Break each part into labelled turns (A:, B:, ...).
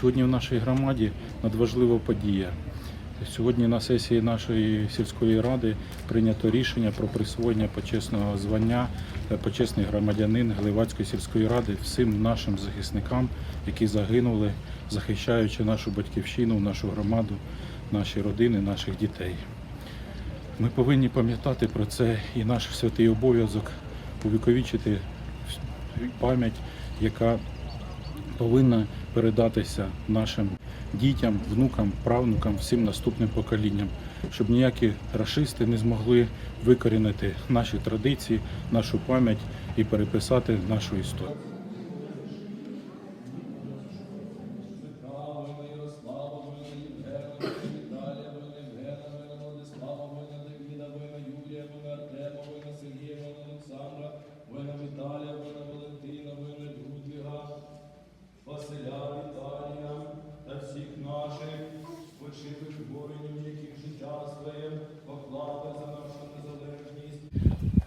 A: Сьогодні в нашій громаді надважлива подія. Сьогодні на сесії нашої сільської ради прийнято рішення про присвоєння почесного звання е, почесний громадянин Гливацької сільської ради всім нашим захисникам, які загинули, захищаючи нашу батьківщину, нашу громаду, наші родини, наших дітей. Ми повинні пам'ятати про це і наш святий обов'язок увіковічити пам'ять, яка повинна передатися нашим дітям, внукам, правнукам, всім наступним поколінням, щоб ніякі рашисти не змогли викорінити наші традиції, нашу пам'ять і переписати нашу історію.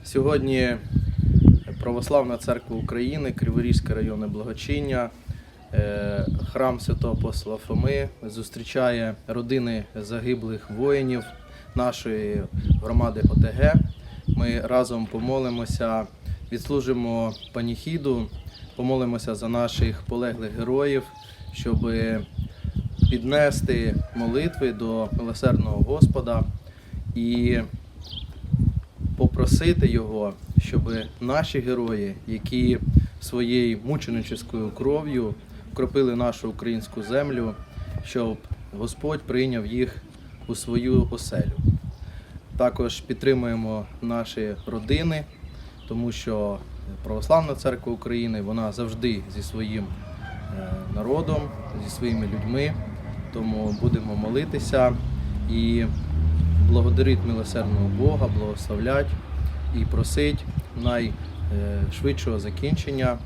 B: Сьогодні Православна церква України, Криворізьке районне благочиння, е, храм Святого Апостола Фоми зустрічає родини загиблих воїнів нашої громади ОТГ. Ми разом помолимося, відслужимо паніхіду, помолимося за наших полеглих героїв, щоб піднести молитви до милосердного Господа і попросити його, щоб наші герої, які своєю мученическою кров'ю вкропили нашу українську землю, щоб Господь прийняв їх у свою оселю. Також підтримуємо наші родини, тому що Православна церква України вона завжди зі своїм е, народом, зі своїми людьми. Тому будемо молитися і благодарить милосердного Бога, благословлять і просить найшвидшого закінчення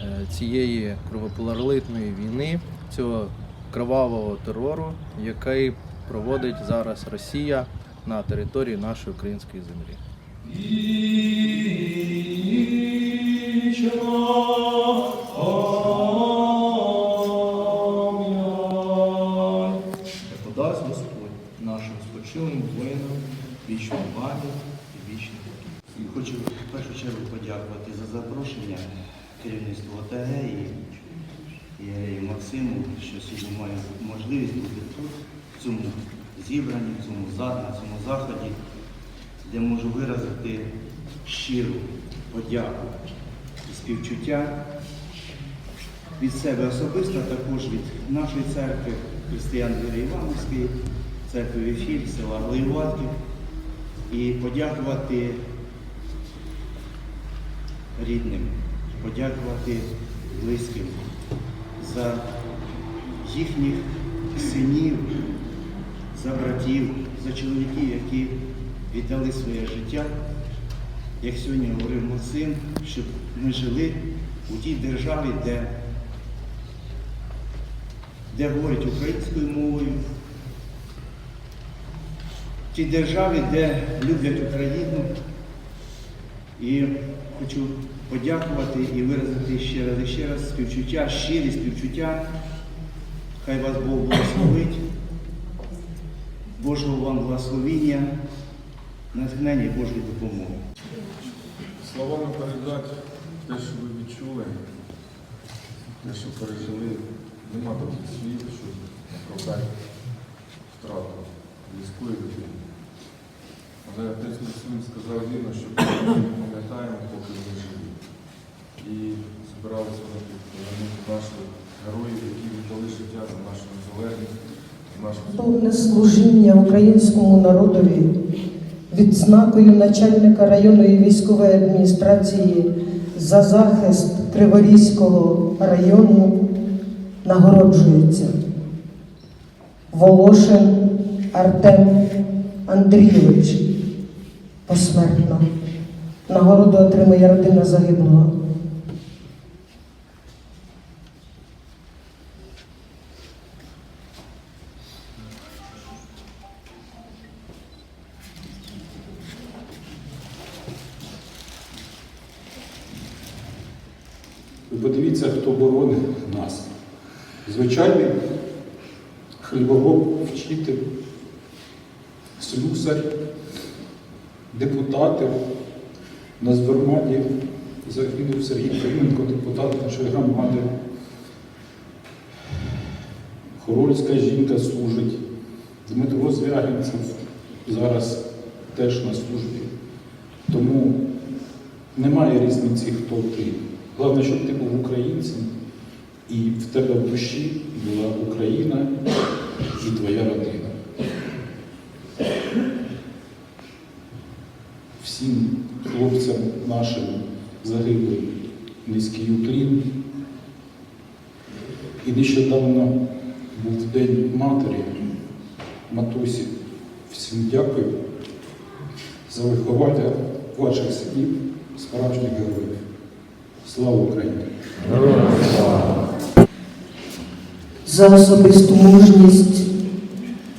B: е, цієї кровопролитної війни, цього кровавого терору, який проводить зараз Росія на території нашої української землі.
C: Господь нашим спочилим воїнам вічну пам'ять і покій.
D: І хочу в першу чергу подякувати за запрошення керівництву ОТГ і, і, Максиму, що сьогодні має можливість бути тут, в цьому зібранні, в цьому, на цьому заході, де можу виразити щиру подяку і співчуття від себе особисто, також від нашої церкви християн Віри Івановської, церкви Віфіль, села Глиюватків, і подякувати рідним, подякувати близьким за їхніх синів, за братів, за чоловіків, які віддали своє життя, як сьогодні говорив Максим, щоб ми жили у тій державі, де, де говорять українською мовою, в тій державі, де люблять Україну. І хочу подякувати і виразити ще раз і ще раз співчуття, щирі співчуття. Хай вас Бог благословить, Божого вам благословіння, натхнення і Божої допомоги.
E: Словами передати те, що ви відчули, те, що пережили, нема таких слів, щоб оправдати втрату близької людини. Але отець Максим сказав вірно, що ми пам'ятаємо, поки ми живі. І збиралися ми повернути наших героїв, які віддали життя за нашу незалежність, за нашу
F: Повне служіння українському народові. Відзнакою начальника районної військової адміністрації за захист Криворізького району нагороджується. Волошин Артем Андрійович посмертно. Нагороду отримує родина загиблого.
A: Подивіться, хто боронить нас. Звичайний хлібороб, вчитель, слюсар, депутати. На Звермаді загинув Сергій Крименко, депутат нашої громади. Хорольська жінка служить. Дмитро Звягинцев зараз теж на службі. Тому немає різниці, хто ти. Головне, щоб ти був українцем, і в тебе в душі була Україна і твоя родина. Всім хлопцям нашим загиблим низький уклін. І нещодавно був День матері, матусі. Всім дякую за виховання ваших синів, справжніх героїв. Слава Україні!
F: за особисту мужність,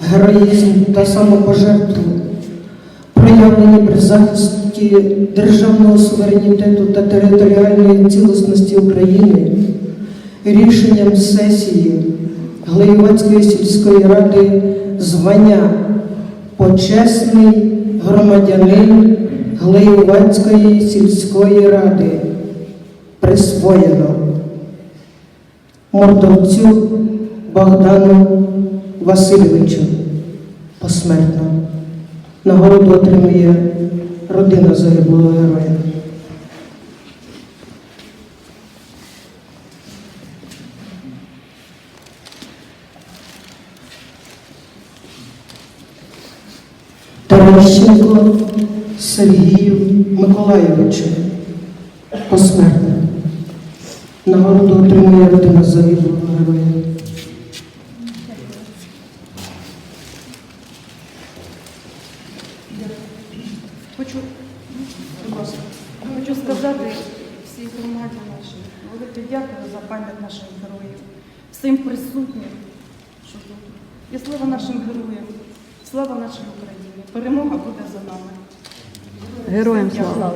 F: героїзм та самопожертву, проявлені при захисті державного суверенітету та територіальної цілісності України, рішенням сесії Глеєвацької сільської ради звання почесний громадянин Глеєвацької сільської ради присвоєно. Мордовцю Богдану Васильовичу посмертно. Нагороду отримує родина загиблого героя. Терещенко Сергію Миколайовичу посмертно. Нагороду отримує родина загиблого героя.
G: Хочу, будь ласка, хочу сказати всій громаді нашій, велике дякую за пам'ять наших героїв, всім присутнім, що тут. І слава нашим героям, слава нашій Україні. Перемога буде за нами.
H: Героям слава!